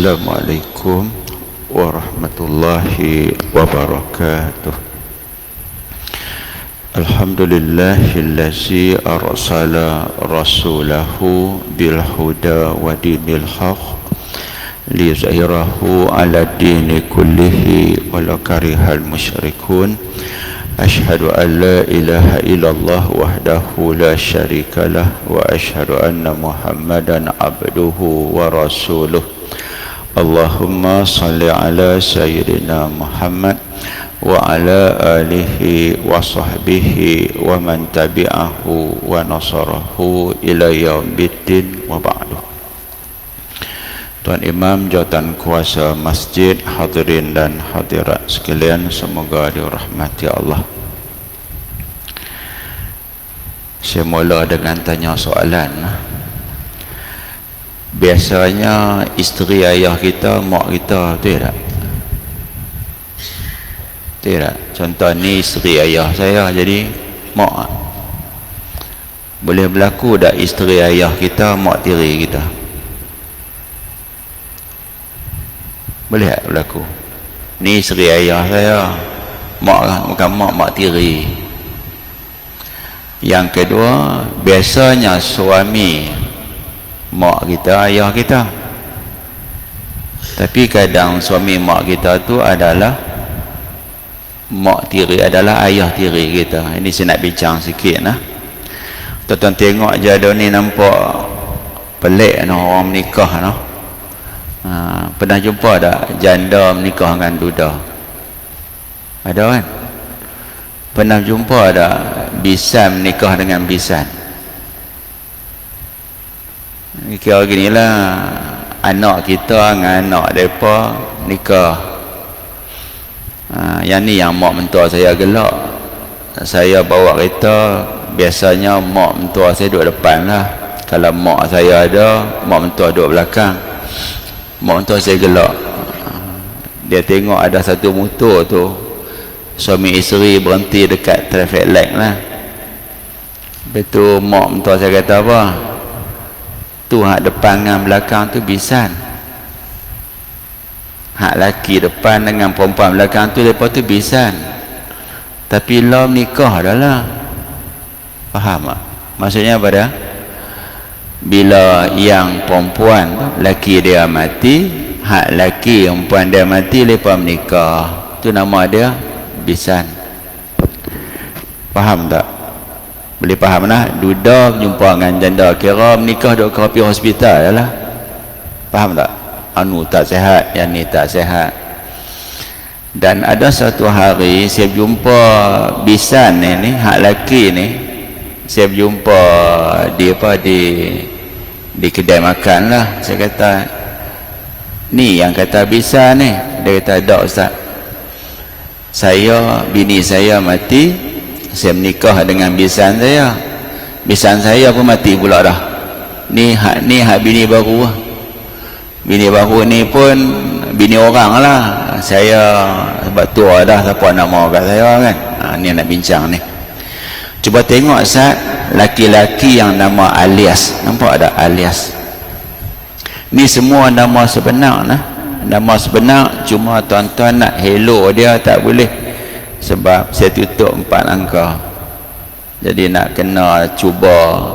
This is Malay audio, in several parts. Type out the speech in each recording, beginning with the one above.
Assalamualaikum warahmatullahi wabarakatuh. Alhamdulillahillazi arsala rasulahu bil huda wa dinil haq li yuzhirahu ala dini kullihi walau karihal musyrikun. Ashhadu an la ilaha illallah wahdahu la syarikalah wa ashhadu anna Muhammadan abduhu wa rasuluhu Allahumma salli ala sayyidina Muhammad wa ala alihi wa sahbihi wa man tabi'ahu wa nasarahu ila yaumiddin wa ba'du. Tuan Imam jawatan kuasa masjid hadirin dan hadirat sekalian semoga dirahmati Allah. Saya mula dengan tanya soalan. Biasanya isteri ayah kita Mak kita Tidak Tidak Contoh ni isteri ayah saya Jadi Mak. Boleh berlaku tak isteri ayah kita Mak tiri kita? Boleh tak berlaku? Ni isteri ayah saya mak bukan mak mak tiri. Yang kedua biasanya suami mak kita ayah kita. Tapi kadang suami mak kita tu adalah mak tiri adalah ayah tiri kita. Ini saya nak bincang sikit lah tuan-tuan tengok je ada ni nampak pelik no, orang menikah no ha, pernah jumpa tak janda menikah dengan duda? Ada kan? Pernah jumpa tak bisan menikah dengan bisan kira gini lah anak kita dengan anak mereka nikah. Ha, yang ni yang mak mentua saya gelak. Saya bawa kereta biasanya mak mentua saya duduk depan lah. Kalau mak saya ada mak mentua duduk belakang. Mak tu saya gelak. Dia tengok ada satu motor tu suami isteri berhenti dekat traffic light lah. Betul mak mentua saya kata apa tu hak depan dengan belakang tu bisan. Hak laki depan dengan perempuan belakang tu lepas tu bisan. Tapi lo nikah dah lah. Faham tak? Maksudnya apa dah bila yang perempuan laki dia mati hak laki perempuan dia mati lepas menikah. Tu nama dia bisan. Faham tak boleh faham lah duda jumpa dengan janda. Kira menikah duduk ke hospital lah faham tak? Anu tak sehat yang ni tak sehat. Dan ada satu hari saya jumpa bisan ni, ni hak laki ni. Saya jumpa di apa di di kedai makan lah. Saya kata ni yang kata bisa ni. Dia kata tak ustaz saya bini saya mati saya menikah dengan bisan saya. Bisan saya pun mati pula dah. Ni hak ni hak bini baru lah. Bini baru ni pun bini orang lah. Saya sebab tua dah siapa nama kat saya kan. Ha, ni nak bincang ni. Cuba tengok saat laki-laki yang nama alias. Nampak ada alias? Ni semua nama sebenar nah nama sebenar cuma tuan-tuan nak hello dia tak boleh sebab saya tutup empat angka jadi nak kena cuba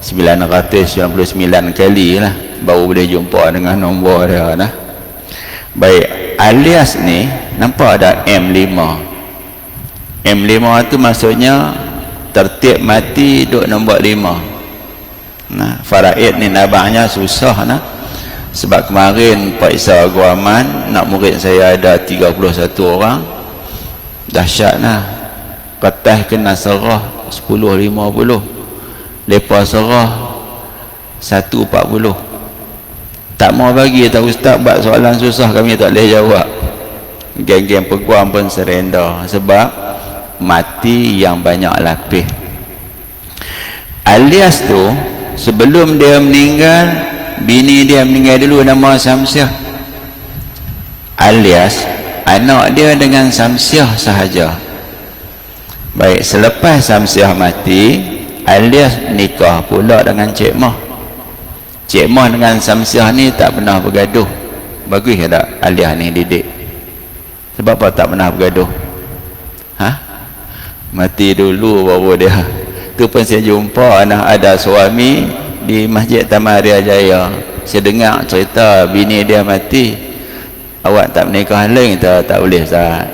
999 kali lah baru boleh jumpa dengan nombor dia nah baik alias ni nampak ada M5 M5 tu maksudnya tertib mati duduk nombor lima. Nah, faraid ni nabahnya susah nah. sebab kemarin Pak Isa Aguaman nak murid saya ada 31 orang dahsyat nah kertas kena serah 10-50 lepas serah 1-40 tak mau bagi tak ustaz buat soalan susah kami tak boleh jawab. Geng-geng peguam pun serenda sebab mati yang banyak lapis alias tu sebelum dia meninggal bini dia meninggal dulu nama Samsiah alias anak dia dengan Samsiah sahaja. Baik selepas Samsiah mati alias nikah pula dengan Cik Mah Cik Mah dengan Samsiah ni tak pernah bergaduh. Bagus tak aliyah ni didik? Sebab apa tak pernah bergaduh? Ha? Mati dulu baru dia? Tu pun saya jumpa anak ada suami di masjid Taman Ria Jaya. Saya dengar cerita bini dia mati awak tak menikah lain tak, tak boleh Ustaz.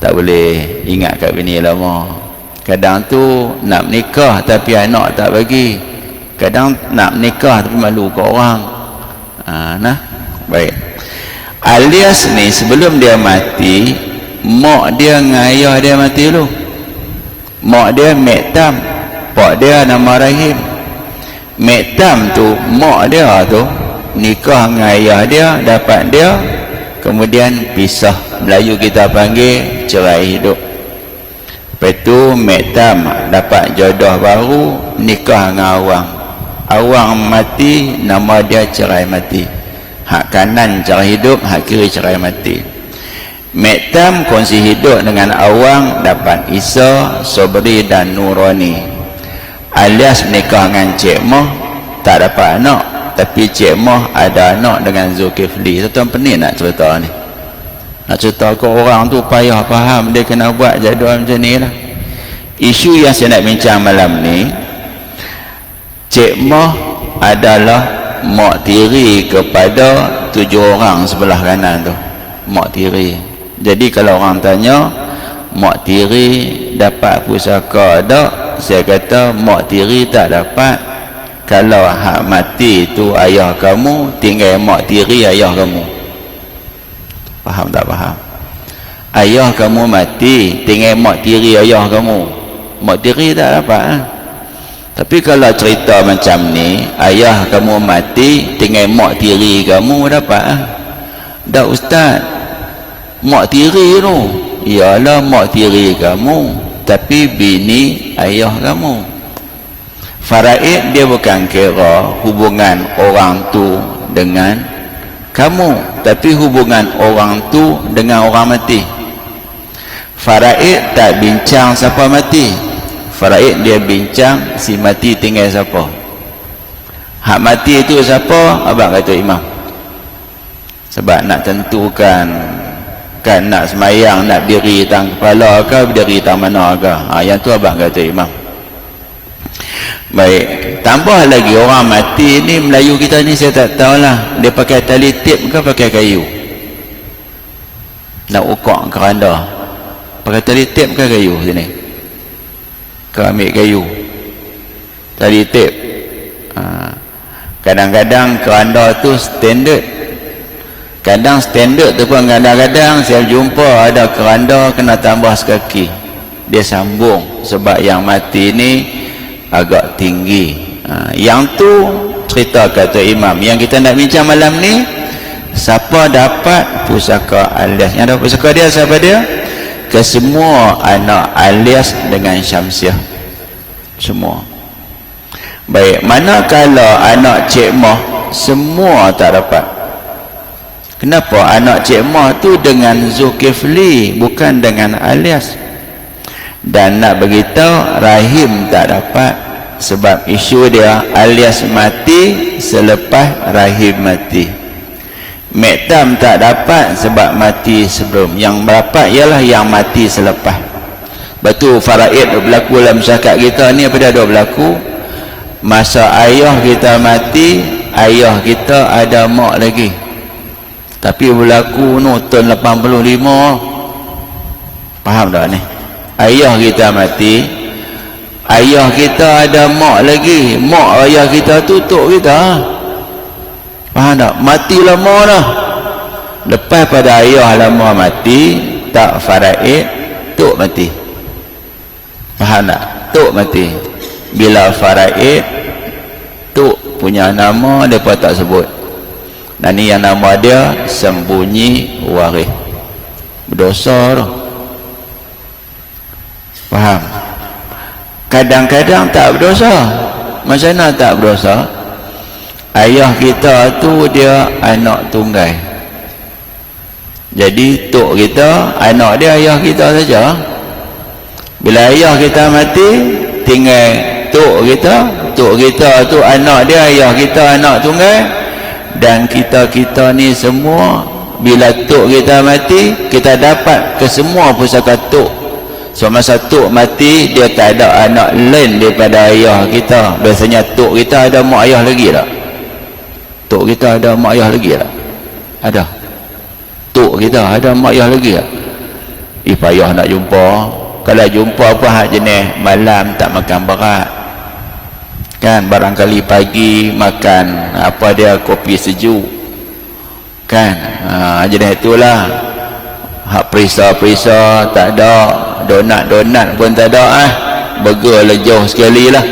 Tak boleh ingat kat bini lama. Kadang tu nak menikah tapi anak tak bagi. Kadang nak menikah tapi malu ke orang. Ha, nah? Baik. Alias ni sebelum dia mati mak dia dengan ayah dia mati dulu. Mak dia mektam pak dia nama rahim. Mektam tu mak dia tu nikah dengan ayah dia dapat dia kemudian pisah. Melayu kita panggil cerai hidup. Lepas tu mektam dapat jodoh baru nikah dengan awang. Awang mati nama dia cerai mati. Hak kanan cerai hidup hak kiri cerai mati. Mektam kongsi hidup dengan awang dapat Isa, Sobri dan Nurani. Alias menikah dengan Cik Moh tak dapat anak tapi Cik Moh ada anak dengan Zulkifli. Tuan pening nak cerita ni? Nak cerita ke orang tu payah faham dia kena buat jadual macam ni lah. Isu yang saya nak bincang malam ni Cik Moh adalah mak tiri kepada tujuh orang sebelah kanan tu. Mak tiri. Jadi kalau orang tanya mak tiri dapat pusaka tak? Saya kata mak tiri tak dapat kalau hak mati tu ayah kamu tinggal mak tiri ayah kamu faham tak faham ayah kamu mati tinggal mak tiri ayah kamu mak tiri tak dapat ha? Tapi kalau cerita macam ni, ayah kamu mati, tinggal mak tiri kamu dapat ah. Dah ustaz. Mak tiri tu. Ialah mak tiri kamu, tapi bini ayah kamu. Faraid dia bukan kira hubungan orang tu dengan kamu, tapi hubungan orang tu dengan orang mati. Faraid tak bincang siapa mati, Faraid dia bincang si mati tinggal siapa. Hak mati itu siapa? Abang kata imam. Sebab nak tentukan kan nak semayang nak diri tang kepala ke berdiri tang mana ke. Ha, yang tu abang kata imam baik. Tambah lagi orang mati ni Melayu kita ni saya tak tahulah. Dia pakai tali tip ke pakai kayu? Nak ukok keranda pakai tali tip ke kayu sini? Kau ambil kayu. Tali tip ha. kadang-kadang keranda tu standard. Kadang standard tu pun kadang-kadang saya jumpa ada keranda kena tambah sekaki. Dia sambung sebab yang mati ni agak tinggi. Ha. yang tu cerita kata imam. Yang kita nak bincang malam ni siapa dapat pusaka alias? Yang dapat pusaka dia siapa dia? Ke semua anak alias dengan Syamsiah. Semua. Baik mana kalau anak Cik Mah semua tak dapat. Kenapa anak Cik Mah tu dengan Zulkifli bukan dengan alias dan nak beritahu Rahim tak dapat sebab isu dia alias mati selepas Rahim mati. Mektam tak dapat sebab mati sebelum. Yang berapa ialah yang mati selepas. Betul faraid berlaku dalam masyarakat kita ni apa dia ada berlaku? Masa ayah kita mati ayah kita ada mak lagi. Tapi berlaku no tahun 85 faham tak ni ayah kita mati ayah kita ada mak lagi. Mak ayah kita tutup kita. Faham tak? Mati lama dah. Lepas pada ayah lama mati tak faraid tuk mati. Faham tak? Tuk mati. Bila faraid tuk punya nama pun tak sebut. Dan ni yang nama dia sembunyi waris. Berdosa tu faham? Kadang-kadang tak berdosa. Macam mana tak berdosa? Ayah kita tu dia anak tunggal. Jadi tok kita anak dia ayah kita saja. Bila ayah kita mati tinggal tok kita. Tok kita tu anak dia ayah kita anak tunggal. Dan kita-kita ni semua bila tok kita mati kita dapat ke semua pusaka tok so masa tok mati dia tak ada anak lain daripada ayah kita. Biasanya tok kita ada mak ayah lagi tak? Tok kita ada mak ayah lagi tak? Ada. Tok kita ada mak ayah lagi tak? Eh payah nak jumpa. Kalau jumpa apa hak jenis? Malam tak makan berat. Kan barangkali pagi makan apa dia kopi sejuk. Kan? Ha, jenis itulah hak perisa-perisa tak ada donat-donat pun tak ada ah burger lah jauh sekali lah.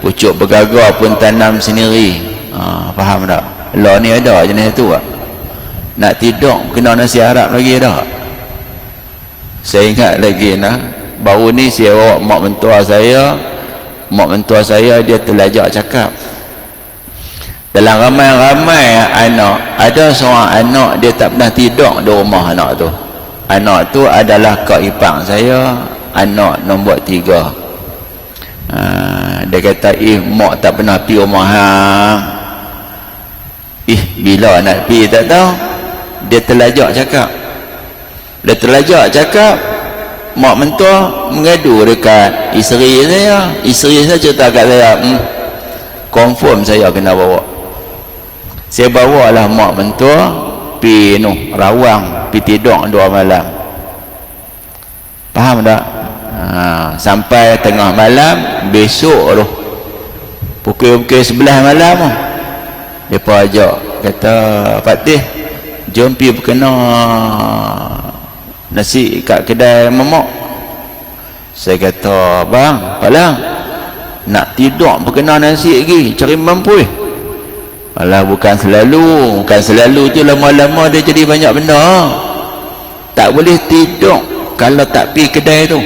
Pucuk bergagar pun tanam sendiri. Ha, faham tak? Lah ni ada jenis tu tak nak tidur kena nasi Arab lagi ada. Saya ingat lagi nah baru ni saya bawa mak mentua saya. Mak mentua saya dia terlajak cakap. Dalam ramai-ramai anak ada seorang anak dia tak pernah tidur di rumah anak tu anak tu adalah kak ipang saya anak nombor tiga. Ha, dia kata ih mak tak pernah pergi rumah hang ih bila nak pergi tak tahu. Dia terlajak cakap. Dia terlajak cakap mak mentua mengadu dekat isteri saya. Isteri saya cerita kat saya hmm, confirm saya kena bawa. Saya bawa lah mak mentua pi no, rawang pi tidur dua malam. Faham tak? Ha, sampai tengah malam besok tu pukul-pukul sebelah malam tu mereka ajak kata Fatih jom pergi berkena nasi kat kedai mamak saya kata bang palang nak tidur berkena nasi lagi cari mampu eh Alah bukan selalu. Bukan selalu tu lama-lama dia jadi banyak benda. Tak boleh tidur kalau tak pergi kedai tu